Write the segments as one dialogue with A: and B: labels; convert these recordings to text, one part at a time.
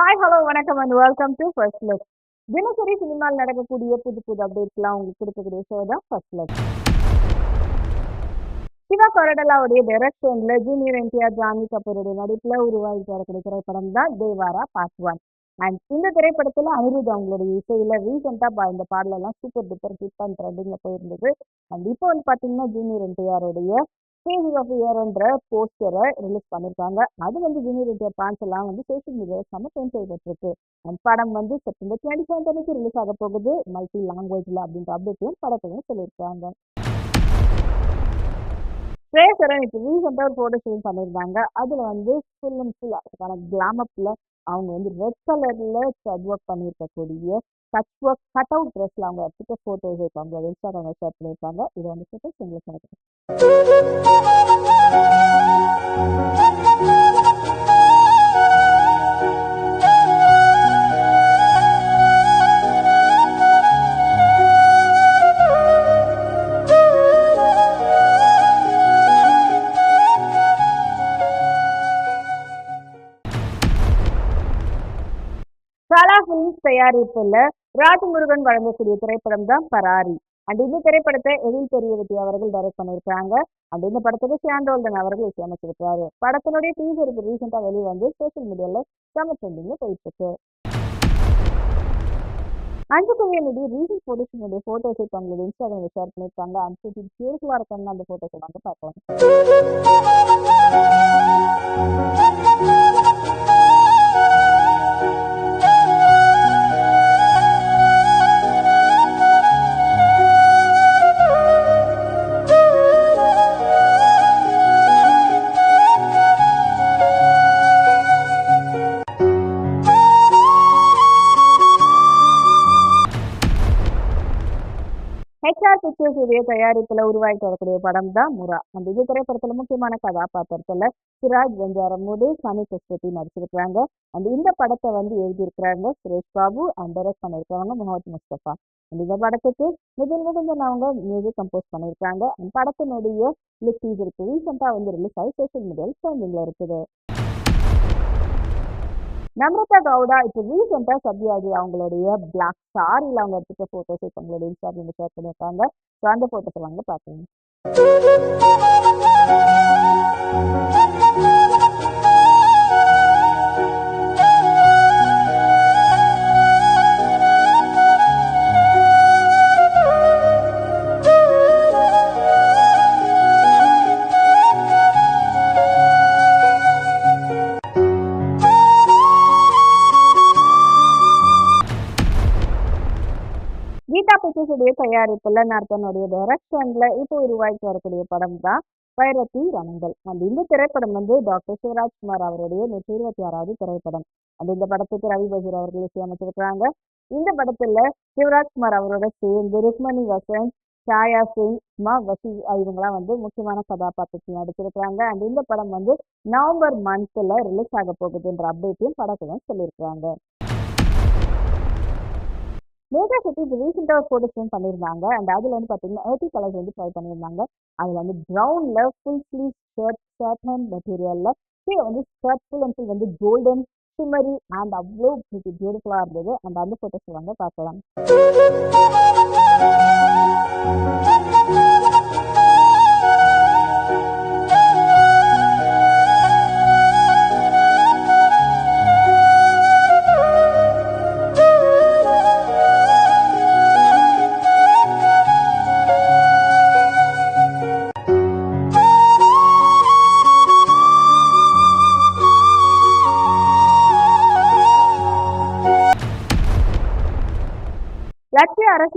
A: Hi hello வணக்கம் and welcome to first look தினசரி சினிமாவில் நடக்கக்கூடிய புது புது அப்டேட்ஸ்லாம் உங்களுக்கு கொடுக்கக்கூடிய ஷோ தான் ஃபர்ஸ்ட் லுக் சிவா கொரடலாவுடைய டைரக்ஷன்ல ஜூனியர் என்டிஆர் ஜாமி கபூருடைய நடிப்புல உருவாகி வரக்கூடிய திரைப்படம் தான் தேவாரா பார்ட் ஒன் அண்ட் இந்த திரைப்படத்துல அனிருத் அவங்களுடைய இசையில ரீசெண்டா இந்த பாடலெல்லாம் சூப்பர் டூப்பர் ஹிட் அண்ட் ட்ரெண்டிங்ல போயிருந்தது. அண்ட் இப்போ வந்து பாத்தீங்கன்னா ஜூனியர் என்டிஆருடைய ஃபேஸஸ் ஆஃப் இயர்ன்ற போஸ்டரை ரிலீஸ் பண்ணியிருக்காங்க அது வந்து ஜூனியர் என்டிஆர் ஃபேன்ஸ் எல்லாம் வந்து சோஷியல் மீடியாவில் செம்ம ட்ரெண்ட் செய்யப்பட்டிருக்கு அண்ட் படம் வந்து செப்டம்பர் டுவெண்ட்டி செவன்த் அன்னைக்கு ரிலீஸ் ஆக போகுது. மல்டி லாங்குவேஜில் அப்படின்ற அப்டேட்டையும் படத்தையும் சொல்லியிருக்காங்க. ஸ்ரேசரன் இப்போ ரீசெண்டாக ஒரு ஃபோட்டோ ஷூட் பண்ணியிருந்தாங்க. அதில் வந்து ஃபுல் அண்ட் ஃபுல் அதுக்கான கிளாமப்பில் அவங்க வந்து ரெட் கலர்ல ஸ்டட் ஒர்க் பண்ணியிருக்கக்கூடிய கட் ஒர்க் கட் அவுட் ட்ரெஸ்ல அவங்க எடுத்துட்டு ஃபோட்டோஸ் இருப்பாங்க இன்ஸ்டாகிராம் ஷேர் பண்ணியிருப்பாங்க. இது வந்து ஃபோட்டோஸ் உங்களுக்கு எனக்கு ஃபிலிம்ஸ் தயாரிப்புல ராஜமுருகன் வழங்கக்கூடிய திரைப்படம் தான் பராரி அண்ட் இந்த திரைப்படத்தை எழில் பெரியவதி அவர்கள் டைரக்ட் பண்ணியிருக்காங்க அண்ட் இந்த படத்துக்கு சாண்டோல்டன் அவர்கள் இசையமைச்சிருக்காரு படத்தினுடைய டீசர் இப்போ ரீசெண்டாக வெளியே வந்து சோசியல் மீடியாவில் செம ட்ரெண்டிங்ல போயிட்டு இருக்கு அஞ்சு கவியனுடைய ரீசன்ட் ஃபோட்டோஸினுடைய ஃபோட்டோஸ் இப்போ அவங்களுடைய இன்ஸ்டாகிராமில் ஷேர் பண்ணியிருக்காங்க. அண்ட் பியூட்டிஃபுல்லாக இருக்காங்க அந்த ஃபோட்டோஸை வந்து பார்க்கலாம். ஹெச்ஆர் பிக்சர்ஸ் உடைய தயாரிப்புல உருவாகிட்டு வரக்கூடிய படம் தான் முரா அந்த இது திரைப்படத்துல முக்கியமான கதாபாத்திரத்துல சிராஜ் வெஞ்சாரமூடு சனி சஸ்வதி நடிச்சிருக்காங்க அந்த இந்த படத்தை வந்து எழுதியிருக்கிறாங்க சுரேஷ் பாபு அண்ட் டைரக்ட் பண்ணியிருக்காங்க முகமது முஸ்தபா. அந்த இந்த படத்துக்கு நிதின் நிரஞ்சன் அவங்க மியூசிக் கம்போஸ் பண்ணியிருக்காங்க அந்த படத்தினுடைய லுக் இருக்கு ரீசெண்டாக வந்து ரிலீஸ் ஆகி சோசியல் மீடியாவில் ட்ரெண்டிங்ல இருக்குது. நம்ரதா கவுடா இப்போ ரீசெண்டாக சத்யாஜி அவங்களுடைய பிளாக் சாரியில் அவங்க எடுத்துக்க ஃபோட்டோஸ் இப்போ அவங்களோட இன்ஸ்டாகிராமில் ஷேர் பண்ணியிருக்காங்க. ஸோ அந்த ஃபோட்டோஸ் வாங்க பார்க்குறேன் கீதா தயாரிப்புல நர்த்தனுடைய டைரக்ஷன்ல இப்போ உருவாக்கி வரக்கூடிய படம் தான் வைரத்தி ரணங்கள். அந்த இந்த திரைப்படம் வந்து டாக்டர் சிவராஜ்குமார் அவருடைய நூற்றி இருபத்தி ஆறாவது திரைப்படம். அந்த இந்த படத்துக்கு ரவி பஜூர் அவர்கள் இசையமைச்சிருக்கிறாங்க இந்த படத்துல சிவராஜ்குமார் அவரோட சேர்ந்து ருக்மணி வசந்த் சாயா சிங் மா வசி இவங்கெல்லாம் வந்து முக்கியமான கதாபாத்திரத்தில் நடிச்சிருக்கிறாங்க. அண்ட் இந்த படம் வந்து நவம்பர் மந்த்ல ரிலீஸ் ஆக போகுதுன்ற அப்டேட்டையும் படக்குழு சொல்லியிருக்கிறாங்க. மேகா சிட்டி இப்போ ரீசெண்டாக ஒரு ஃபோட்டோ ஃப்ரேம் பண்ணியிருந்தாங்க. அண்ட் அதில் வந்து பார்த்தீங்கன்னா ஏர்த்தி கலர்ஸ் வந்து ட்ரை பண்ணியிருந்தாங்க. அதில் வந்து ப்ரௌனில் full sleeve shirt shirt hand மெட்டீரியலில் கீழே வந்து ஷர்ட் ஃபுல் அண்ட் ஃபுல் வந்து கோல்டன் ஷிமரி அண்ட் அவ்வளோ பியூட்டிஃபுல்லாக இருந்தது. அண்ட் அந்த ஃபோட்டோஸ் வந்து பார்க்கலாம்.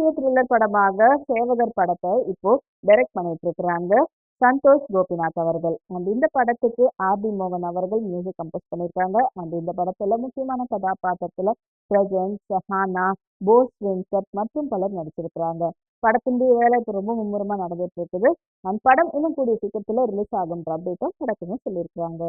A: லட்சிய த்ரில்லர் படமாக சேவகர் படத்தை இப்போ டைரக்ட் பண்ணிட்டு இருக்கிறாங்க சந்தோஷ் கோபிநாத் அவர்கள். அண்ட் இந்த படத்துக்கு ஆர் பி மோகன் அவர்கள் மியூசிக் கம்போஸ் பண்ணியிருக்காங்க அண்ட் இந்த படத்துல முக்கியமான கதாபாத்திரத்துல பிரஜன் சஹானா போஸ் வெங்கட் மற்றும் பலர் நடிச்சிருக்கிறாங்க. படத்தினுடைய வேலை இப்போ ரொம்ப மும்முரமா நடந்துட்டு இருக்குது அண்ட் படம் இன்னும் கூடிய சீக்கிரத்துல ரிலீஸ் ஆகுன்ற அப்டேட்டும் படத்துமே சொல்லியிருக்கிறாங்க.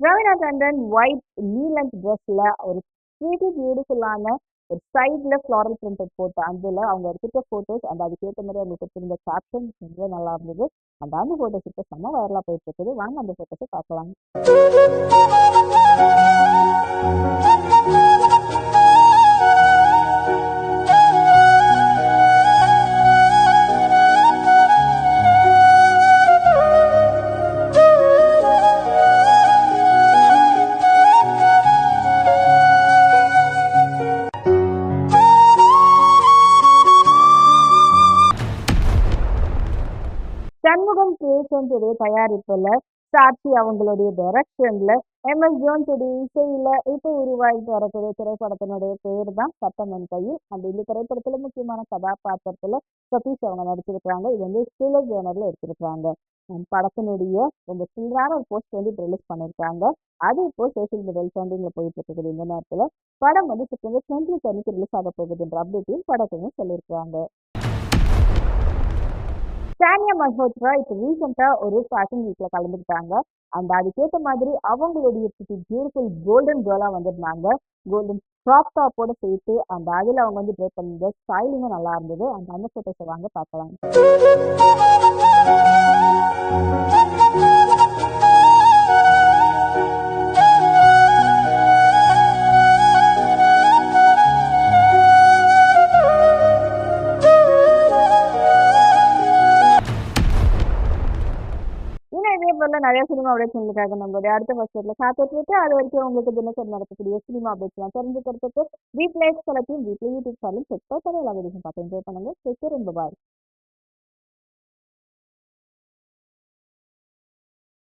A: ரவிநாத் அண்டன் ஒயிட் நீலண்ட் ட்ரெஸ்ல ஒரு பியூட்டிஃபுல்லான ஒரு சைடில் ஃப்ளாரல் பிரிண்டட் போட்டு அதில் அவங்க எடுத்துகிட்ட ஃபோட்டோஸ் அந்த அதுக்கேற்ற மாதிரி அவங்க கொடுத்துருந்த கேப்ஷன் ரொம்ப நல்லா இருந்தது. அந்த அந்த ஃபோட்டோஸ் இப்போ செம்ம வைரலாக போயிட்டு இருக்குது. வாங்க அந்த ஃபோட்டோஸை பார்க்கலாம். கிரியேஷன்ஸ் தயாரிப்புல சாட்சி அவங்களுடைய டைரக்ஷன்ல எம் எஸ் ஜோன்ஸுடைய இசையில இப்போ உருவாகிட்டு வரக்கூடிய திரைப்படத்தினுடைய பேர் தான் சட்டமன் கையில். அந்த இந்த திரைப்படத்துல முக்கியமான கதாபாத்திரத்துல சதீஷ் அவங்க நடிச்சிருக்காங்க இது வந்து ஸ்டிலர் ஜேனர்ல எடுத்திருக்காங்க படத்தினுடைய ரொம்ப சில்றான ஒரு போஸ்ட் வந்து ரிலீஸ் பண்ணியிருக்காங்க அது இப்போ சோசியல் மீடியா ட்ரெண்டிங்ல போயிட்டு இருக்குது. இந்த நேரத்துல படம் வந்து செப்டம்பர் டுவெண்ட்டி அன்னைக்கு ரிலீஸ் ஆக போகுதுன்ற அப்டேட்டையும் படத்தையும் சொல்லியிருக்காங்க சானியா மல்ஹோத்ரா இப்போ ரீசெண்டாக ஒரு ஃபேஷன் வீக்ல கலந்துக்கிட்டாங்க. அண்ட் அதுக்கேற்ற மாதிரி அவங்களுடைய பியூட்டிஃபுல் கோல்டன் கேர்லாக வந்திருந்தாங்க. கோல்டன் க்ராப் டாப்போட சேர்த்து அந்த அதில் அவங்க வந்து ட்ரை பண்ணிருந்த ஸ்டைலிங்கும் நல்லா இருந்தது. அந்த அந்த ஃபோட்டோஸை வாங்க பார்க்கலாம். சினிமா அப்டேட்ஸ் உங்களுக்காக நம்மளுடைய அடுத்த வருஷத்துல காத்துட்டு இருக்கு அது வரைக்கும் உங்களுக்கு தினசரி நடக்கக்கூடிய சினிமா அப்டேட்ஸ்லாம் தெரிஞ்சுக்கிறதுக்கு வீட்ல கலத்தையும் வீட்ல யூடியூப் சேனலும் செக் பண்ணி எல்லா வீடியோஸும் பார்த்து என்ஜாய் பண்ணுங்க. செக் பாய்